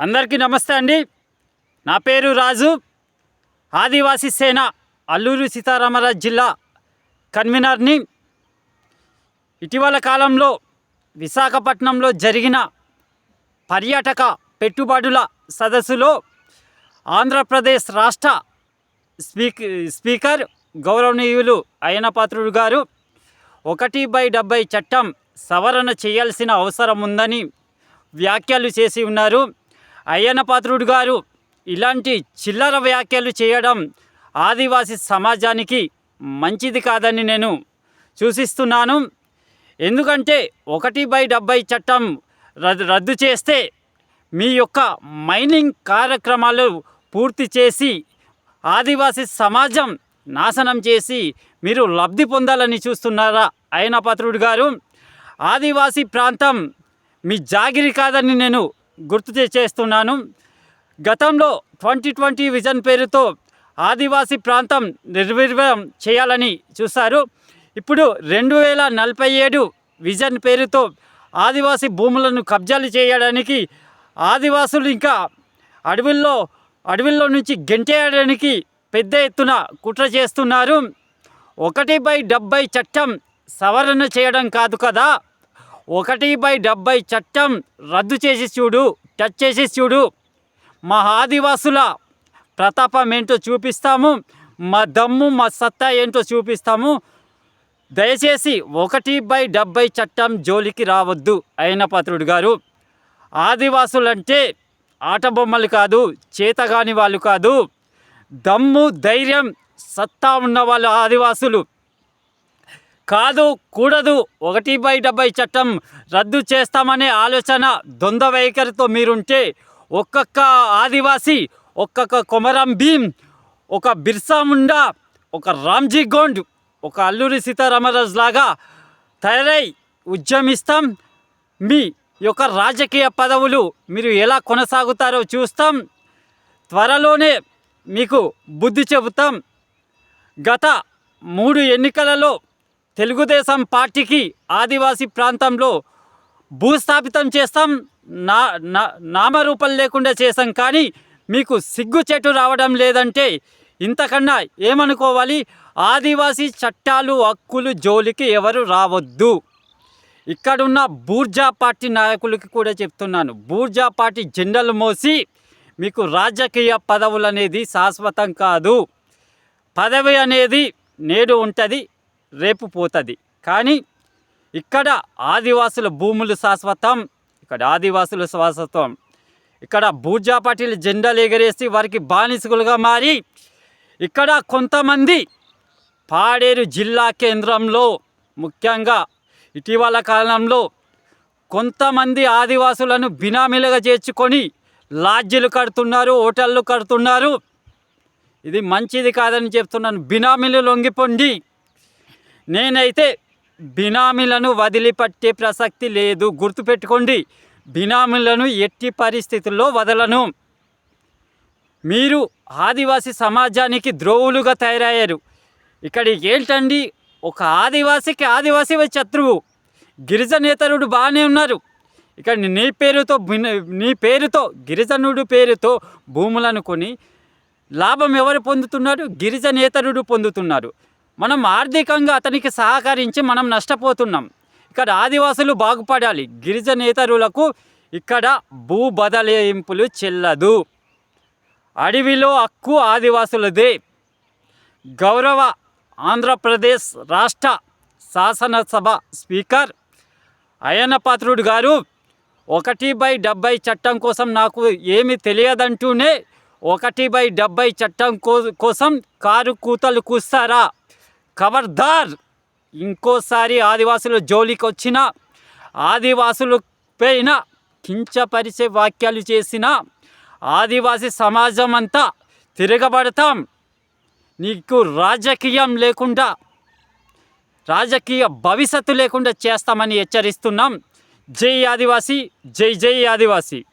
అందరికీ నమస్తే అండి. నా పేరు రాజు. ఆదివాసీ సేన అల్లూరు సీతారామరాజు జిల్లా కన్వీనర్ని. ఇటీవల కాలంలో విశాఖపట్నంలో జరిగిన పర్యాటక పెట్టుబడుల సదస్సులో ఆంధ్రప్రదేశ్ రాష్ట్ర స్పీక్ స్పీకర్ గౌరవనీయులు అయ్యనపాత్రుడు గారు ఒకటి బై డెబ్బై చట్టం సవరణ చేయాల్సిన అవసరం ఉందని వ్యాఖ్యలు చేసి ఉన్నారు. అయ్యన్న పాత్రుడు గారు ఇలాంటి చిల్లర వ్యాఖ్యలు చేయడం ఆదివాసీ సమాజానికి మంచిది కాదని నేను సూచిస్తున్నాను. ఎందుకంటే ఒకటి బై డెబ్బై చట్టం రద్దు రద్దు చేస్తే మీ యొక్క మైనింగ్ కార్యక్రమాలు పూర్తి చేసి ఆదివాసి సమాజం నాశనం చేసి మీరు లబ్ధి పొందాలని చూస్తున్నారా? అయిన పాత్రుడు గారు ఆదివాసీ ప్రాంతం మీ జాగిరి కాదని నేను గుర్తు చే- చేస్తున్నాను. గతంలో ట్వంటీ ట్వంటీ విజన్ పేరుతో ఆదివాసీ ప్రాంతం నిర్వీర్యం చేయాలని చూశారు. ఇప్పుడు రెండు వేల నలభై ఏడు విజన్ పేరుతో ఆదివాసీ భూములను కబ్జాలు చేయడానికి ఆదివాసులు ఇంకా అడవుల్లో అడవుల్లో నుంచి గెంటేయడానికి పెద్ద ఎత్తున కుట్ర చేస్తున్నారు. ఒకటి బై డెబ్బై చట్టం సవరణ చేయడం కాదు కదా? ఒకటి బై డెబ్బై చట్టం రద్దు చేసి చూడు టచ్ చేసి చూడు. మా ఆదివాసుల ప్రతాపం ఏంటో చూపిస్తాము మా దమ్ము మా సత్తా ఏంటో చూపిస్తాము. దయచేసి ఒకటి బై డెబ్బై చట్టం జోలికి రావద్దు అయిన పాత్రుడు గారు. ఆదివాసులంటే ఆటబొమ్మలు కాదు చేతగాని వాళ్ళు కాదు. దమ్ము ధైర్యం సత్తా ఉన్న వాళ్ళు ఆదివాసులు. కాదు కూడదు. ఒకటి బై డెబ్బై చట్టం రద్దు చేస్తామనే ఆలోచన దొంద వైఖరితో మీరుంటే ఒక్కొక్క ఆదివాసి ఒక్కొక్క కొమరం భీం ఒక బిర్సా ముండా ఒక రామ్జీ గోండ్ ఒక అల్లూరి సీతారామరాజు లాగా తయారై ఉద్యమిస్తాం. మీ యొక్క రాజకీయ పదవులు మీరు ఎలా కొనసాగుతారో చూస్తాం. త్వరలోనే మీకు బుద్ధి చెబుతాం. గత మూడు ఎన్నికలలో తెలుగుదేశం పార్టీకి ఆదివాసీ ప్రాంతంలో భూస్థాపితం చేస్తాం నా నా నామరూపం లేకుండా చేస్తాం కానీ మీకు సిగ్గు చెట్టు రావడం లేదంటే ఇంతకన్నా ఏమనుకోవాలి? ఆదివాసీ చట్టాలు హక్కులు జోలికి ఎవరు రావద్దు. ఇక్కడున్న బూర్జా పార్టీ నాయకులకి కూడా చెప్తున్నాను. బూర్జా పార్టీ జెండలు మోసి మీకు రాజకీయ పదవులు అనేది శాశ్వతం కాదు. పదవి అనేది నేడు ఉంటుంది. రేపు పోతుంది. కానీ ఇక్కడ ఆదివాసుల భూములు శాశ్వతం ఇక్కడ ఆదివాసుల శాశ్వతం. ఇక్కడ బూజా పార్టీలు జెండాలు ఎగరేసి వారికి బానిసలుగా మారి ఇక్కడ కొంతమంది పాడేరు జిల్లా కేంద్రంలో ముఖ్యంగా ఇటీవల కాలంలో కొంతమంది ఆదివాసులను బినామీలుగా చేర్చుకొని లాడ్జీలు కడుతున్నారు హోటళ్ళు కడుతున్నారు. ఇది మంచిది కాదని చెప్తున్నాను. బినామీలు లొంగిపొండి నేనైతే బినామీలను వదిలిపెట్టే ప్రసక్తి లేదు. గుర్తుపెట్టుకోండి బినామీలను ఎట్టి పరిస్థితుల్లో వదలను. మీరు ఆదివాసీ సమాజానికి ద్రోవులుగా తయారయ్యారు. ఇక్కడ ఏంటండి? ఒక ఆదివాసికి ఆదివాసీ శత్రువు. గిరిజనేతరుడు బాగానే ఉన్నారు. ఇక్కడ నీ పేరుతో నీ పేరుతో గిరిజనుడు పేరుతో భూములను కొని లాభం ఎవరు పొందుతున్నారు? గిరిజనేతరుడు పొందుతున్నారు. మనం ఆర్థికంగా అతనికి సహకరించి మనం నష్టపోతున్నాం. ఇక్కడ ఆదివాసులు బాగుపడాలి. గిరిజనేతరులకు ఇక్కడ భూ బదలాయింపులు చెల్లదు. అడవిలో హక్కు ఆదివాసులదే. గౌరవ ఆంధ్రప్రదేశ్ రాష్ట్ర శాసనసభ స్పీకర్ అయ్యన్న పాత్రుడు గారు ఒకటి బై డెబ్బై చట్టం కోసం నాకు ఏమి తెలియదంటూనే ఒకటి బై డెబ్బై చట్టం కో కోసం కారు కూతలు కూస్తారా? ఖబర్దార్ ఇంకోసారి ఆదివాసులు జోలికి వచ్చిన ఆదివాసులు పైన కించపరిచే వాక్యాలు చేసిన ఆదివాసీ సమాజం అంతా తిరగబడతాం. నీకు రాజకీయం లేకుండా రాజకీయ భవిష్యత్తు లేకుండా చేస్తామని హెచ్చరిస్తున్నాం. జై ఆదివాసీ జై జై ఆదివాసీ.